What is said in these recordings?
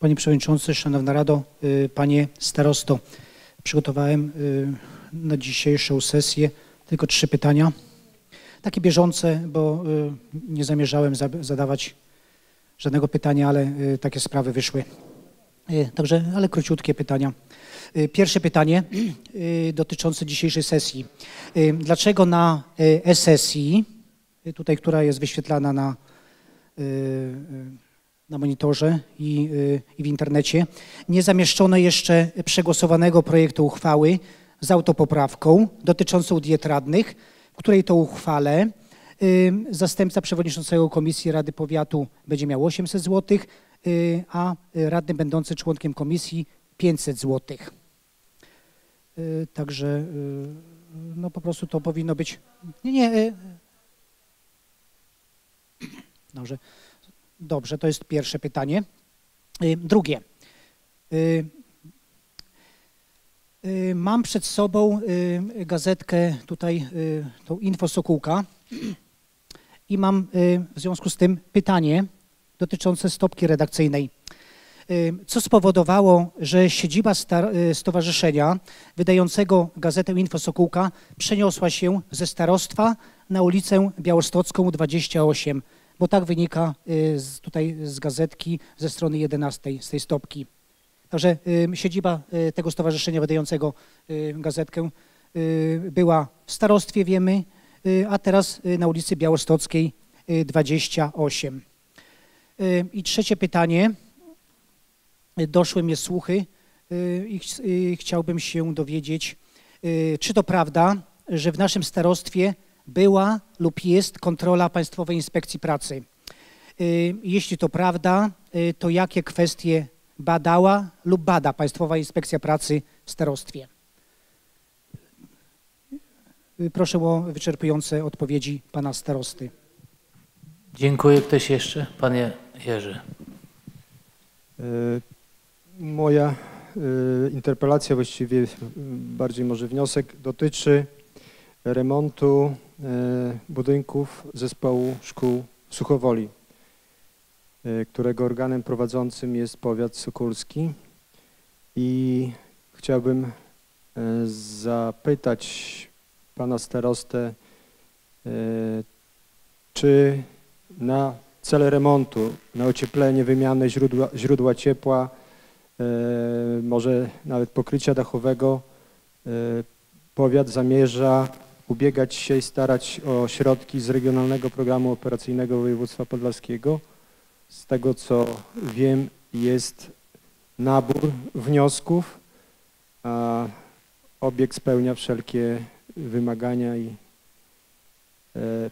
Panie Przewodniczący, Szanowna Rado, y, Panie Starosto, przygotowałem y, na dzisiejszą sesję tylko trzy pytania. Takie bieżące, bo y, nie zamierzałem za- zadawać żadnego pytania, ale takie sprawy wyszły. Także, ale króciutkie pytania. Pierwsze pytanie dotyczące dzisiejszej sesji. Dlaczego na e-sesji, tutaj, która jest wyświetlana na, na monitorze i, y, i w internecie, nie zamieszczono jeszcze przegłosowanego projektu uchwały z autopoprawką dotyczącą diet radnych, w której to uchwale y, zastępca przewodniczącego Komisji Rady Powiatu będzie miał 800 zł, y, a radny będący członkiem komisji 500 zł. Także no po prostu to powinno być. Nie, nie. Dobrze. Dobrze, to jest pierwsze pytanie. Y, Drugie. Y, y, Mam przed sobą gazetkę tutaj, tą Info Sokółka i mam w związku z tym pytanie dotyczące stopki redakcyjnej. Co spowodowało, że siedziba stowarzyszenia wydającego gazetę Info Sokółka przeniosła się ze starostwa na ulicę Białostocką 28, bo tak wynika y, z, tutaj z gazetki ze strony 11, z tej stopki. Także y, siedziba y, tego stowarzyszenia wydającego gazetkę była w starostwie, wiemy, a teraz na ulicy Białostockiej y, 28. Y, I trzecie pytanie. Doszły mnie słuchy i ch- chciałbym się dowiedzieć, czy to prawda, że w naszym starostwie była lub jest kontrola Państwowej Inspekcji Pracy. Y, Jeśli to prawda, y, to jakie kwestie badała lub bada Państwowa Inspekcja Pracy w starostwie? Y, Proszę o wyczerpujące odpowiedzi pana starosty. Dziękuję. Ktoś jeszcze? Panie Jerzy. Moja interpelacja, właściwie bardziej może wniosek, dotyczy remontu e, budynków zespołu szkół Suchowoli, e, którego organem prowadzącym jest powiat sukulski. I chciałbym e, zapytać pana starostę, czy na cele remontu, na ocieplenie, wymianę źródła, źródła ciepła, może nawet pokrycia dachowego, powiat zamierza ubiegać się i starać o środki z Regionalnego Programu Operacyjnego Województwa Podlaskiego. Z tego co wiem, jest nabór wniosków, a obiekt spełnia wszelkie wymagania i e,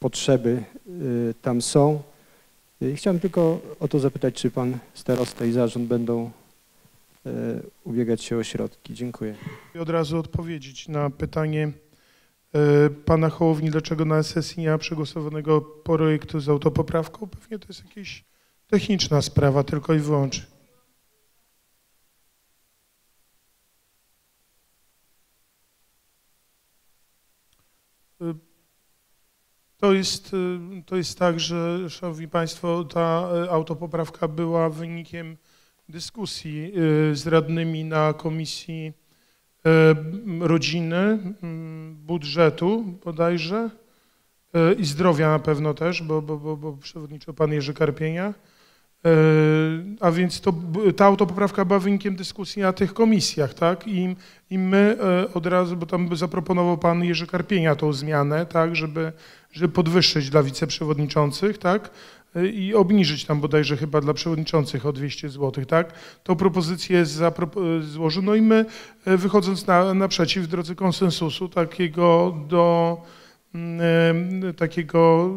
potrzeby y, tam są. Y, Chciałem tylko o to zapytać, czy pan starosta i zarząd będą y, ubiegać się o środki. Dziękuję. I od razu odpowiedzieć na pytanie e, pana Hołowni, dlaczego na sesji nie ma przegłosowanego projektu z autopoprawką. Pewnie to jest jakaś techniczna sprawa tylko i wyłącznie. E, To jest, e, to jest tak, że Szanowni Państwo, ta e, autopoprawka była wynikiem dyskusji e, z radnymi na komisji e, rodziny, m, budżetu bodajże e, i zdrowia na pewno też, bo, bo, bo, bo przewodniczył pan Jerzy Karpienia. E, A więc to, ta autopoprawka była wynikiem dyskusji na tych komisjach, tak? I, I my e, od razu, bo tam zaproponował pan Jerzy Karpienia tą zmianę, tak, żeby, żeby podwyższyć dla wiceprzewodniczących, tak? E, I obniżyć tam bodajże chyba dla przewodniczących o 200 zł, tak? Tą propozycję e, złożył. No i my e, wychodząc na, naprzeciw w drodze konsensusu takiego do mm, takiego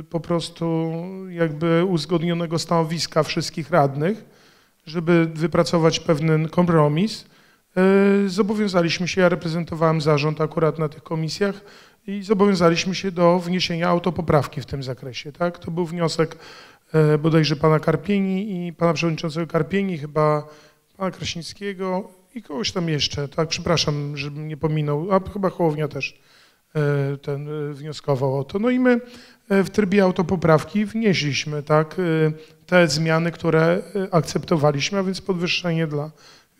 y, po prostu jakby uzgodnionego stanowiska wszystkich radnych, żeby wypracować pewien kompromis. Y, Zobowiązaliśmy się, ja reprezentowałem zarząd akurat na tych komisjach i zobowiązaliśmy się do wniesienia autopoprawki w tym zakresie. Tak? To był wniosek e, bodajże pana Karpieni i pana przewodniczącego Karpieni, chyba pana Kraśnickiego i kogoś tam jeszcze. Tak, przepraszam, żebym nie pominął, a chyba Hołownia też e, ten e, wnioskował o to. No i my w trybie autopoprawki wnieśliśmy tak, te zmiany, które akceptowaliśmy, a więc podwyższenie dla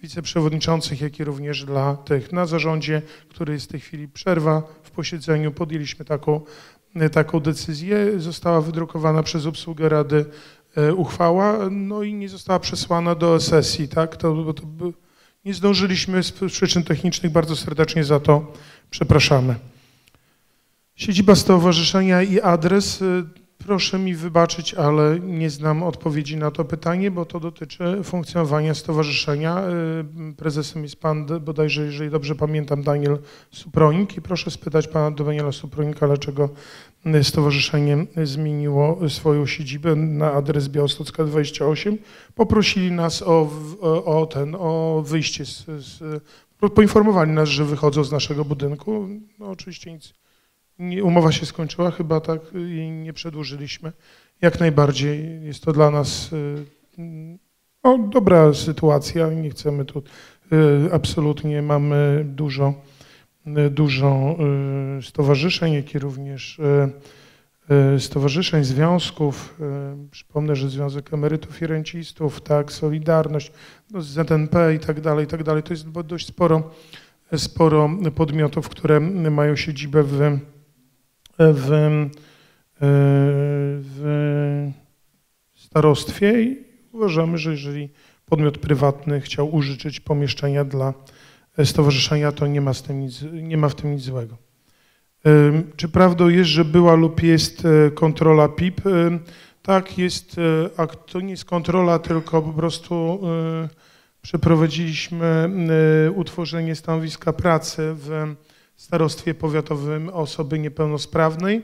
wiceprzewodniczących, jak i również dla tych na zarządzie, który jest w tej chwili przerwa w posiedzeniu. Podjęliśmy taką, e, taką decyzję. Została wydrukowana przez obsługę Rady e, uchwała, no i nie została przesłana do sesji, tak? To, to, nie zdążyliśmy z przyczyn technicznych, bardzo serdecznie za to przepraszamy. Siedziba stowarzyszenia i adres. Proszę mi wybaczyć, ale nie znam odpowiedzi na to pytanie, bo to dotyczy funkcjonowania stowarzyszenia. Y, Prezesem jest pan, bodajże, jeżeli dobrze pamiętam, Daniel Supronik i proszę spytać pana Daniela Supronika, dlaczego stowarzyszenie zmieniło swoją siedzibę na adres Białostocka 28. Poprosili nas o, o, ten, o wyjście z, z, poinformowali nas, że wychodzą z naszego budynku. No oczywiście nic umowa się skończyła, chyba tak i nie przedłużyliśmy. Jak najbardziej jest to dla nas y, no, dobra sytuacja. Nie chcemy tu y, absolutnie mamy dużo, y, dużo y, stowarzyszeń, jak i również y, y, stowarzyszeń, związków. y, Przypomnę, że Związek Emerytów i Rencistów, tak, Solidarność, no, ZNP i tak dalej, i tak dalej. To jest dość sporo, sporo podmiotów, które mają siedzibę w w, e, w starostwie i uważamy, że jeżeli podmiot prywatny chciał użyczyć pomieszczenia dla stowarzyszenia, to nie ma, z tym nic, nie ma w tym nic złego. Ym, Czy prawdą jest, że była lub jest e, kontrola PIP? Tak, jest, e, to nie jest kontrola, tylko po prostu e, przeprowadziliśmy e, utworzenie stanowiska pracy w starostwie powiatowym osoby niepełnosprawnej.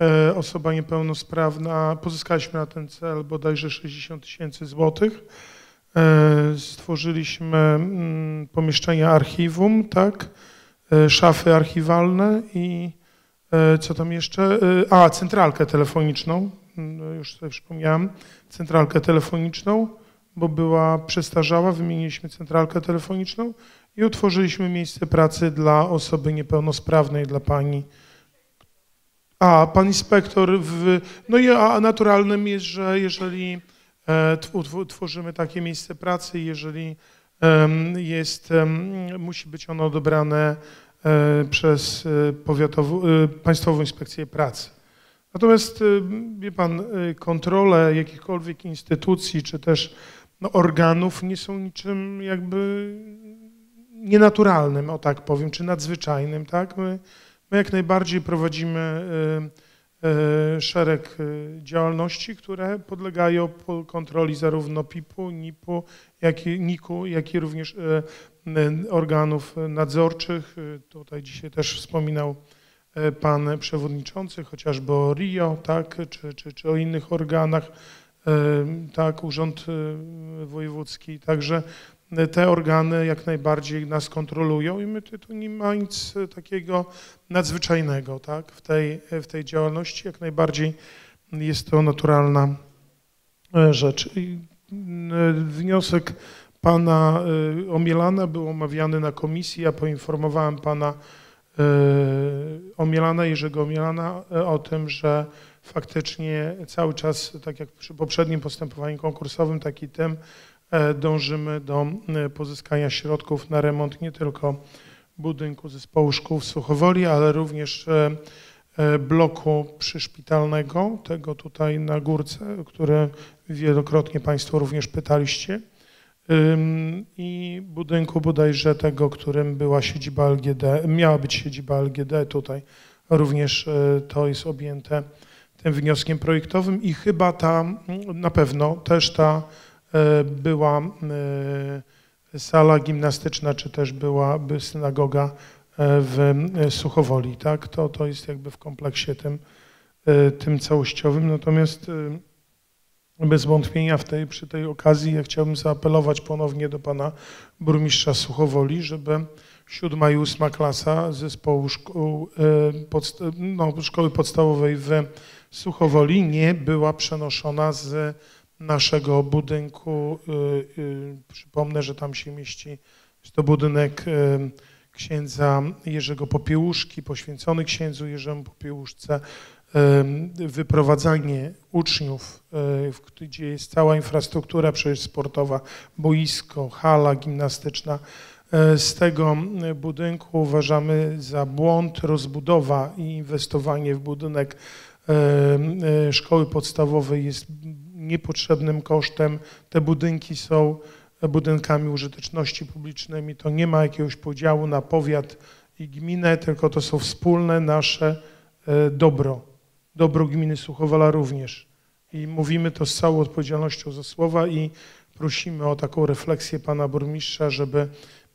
E, Osoba niepełnosprawna, pozyskaliśmy na ten cel bodajże 60 tysięcy złotych. E, Stworzyliśmy mm, pomieszczenia archiwum, tak, e, szafy archiwalne i co tam jeszcze? A, centralkę telefoniczną, no już sobie przypomniałem, centralkę telefoniczną, bo była przestarzała, wymieniliśmy centralkę telefoniczną i utworzyliśmy miejsce pracy dla osoby niepełnosprawnej, dla pani. A, pan inspektor, w, no i a naturalnym jest, że jeżeli e, tworzymy takie miejsce pracy, jeżeli jest, musi być ono odebrane e, przez e, Państwową Inspekcję Pracy. Natomiast, wie pan, kontrole jakichkolwiek instytucji, czy też no, organów nie są niczym jakby nienaturalnym, o tak powiem, czy nadzwyczajnym, tak? My, my jak najbardziej prowadzimy y, y, szereg y, działalności, które podlegają po- kontroli zarówno PIP-u, NIP-u, jak i NIK-u, jak i również organów nadzorczych. Tutaj dzisiaj też wspominał pan przewodniczący, chociażby o RIO, tak, czy, czy, czy o innych organach, tak, Urząd y, Wojewódzki. Także te organy jak najbardziej nas kontrolują i my tu nie ma nic e, takiego nadzwyczajnego tak, w, tej, w tej działalności. Jak najbardziej jest to naturalna e, rzecz. I, Wniosek pana e, Omielana był omawiany na komisji. Ja poinformowałem pana e, Omielana, Jerzego Omielana e, o tym, że faktycznie cały czas, tak jak przy poprzednim postępowaniu konkursowym, tak i tym, e, dążymy do e, pozyskania środków na remont nie tylko budynku zespołu szkół w Suchowoli, ale również e, e, bloku przyszpitalnego, tego tutaj na górce, które wielokrotnie Państwo również pytaliście. I budynku bodajże tego, którym była siedziba LGD, miała być siedziba LGD tutaj, również e, to jest objęte tym wnioskiem projektowym i chyba ta, mm, na pewno też ta e, była e, sala gimnastyczna, czy też byłaby synagoga w Suchowoli, tak? To, to jest jakby w kompleksie tym, tym całościowym. Natomiast bez wątpienia w tej, przy tej okazji ja chciałbym zaapelować ponownie do pana burmistrza Suchowoli, żeby siódma i ósma klasa zespołu szkół, podst- no, szkoły podstawowej w Suchowoli nie była przenoszona z naszego budynku. y, y, Przypomnę, że tam się mieści, jest to budynek y, księdza Jerzego Popiełuszki, poświęcony księdzu Jerzemu Popiełuszce, wyprowadzanie uczniów, e, gdzie jest cała infrastruktura przecież sportowa, boisko, hala gimnastyczna. E, Z tego budynku uważamy za błąd rozbudowa i inwestowanie w budynek e, szkoły podstawowej jest niepotrzebnym kosztem. Te budynki są budynkami użyteczności publicznymi. To nie ma jakiegoś podziału na powiat i gminę, tylko to są wspólne nasze dobro. Dobro gminy Suchowala również. I mówimy to z całą odpowiedzialnością za słowa i prosimy o taką refleksję pana burmistrza, żeby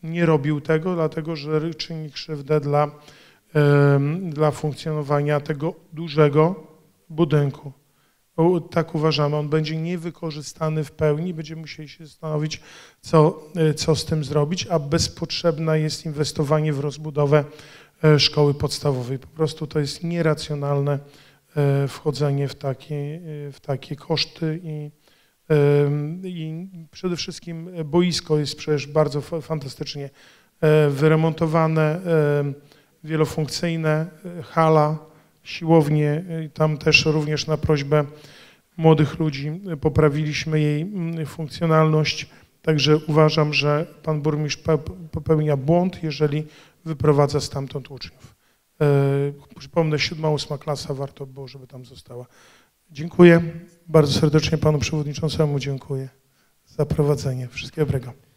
nie robił tego, dlatego że czyni krzywdę dla, dla funkcjonowania tego dużego budynku. O, Tak uważamy, on będzie niewykorzystany w pełni, będziemy musieli się zastanowić, co, e, co z tym zrobić, a bezpotrzebne jest inwestowanie w rozbudowę e, szkoły podstawowej. Po prostu to jest nieracjonalne wchodzenie w takie, e, w takie koszty i, em, i przede wszystkim boisko jest przecież bardzo fa- fantastycznie e, wyremontowane, em, wielofunkcyjne, e, hala, siłownie, e, tam też również na prośbę młodych ludzi e, poprawiliśmy jej mm, funkcjonalność. Także uważam, że pan burmistrz pe- popełnia błąd, jeżeli wyprowadza stamtąd uczniów. E, Przypomnę, siódma, ósma klasa, warto było, żeby tam została. Dziękuję bardzo serdecznie panu przewodniczącemu, dziękuję za prowadzenie. Wszystkiego dobrego.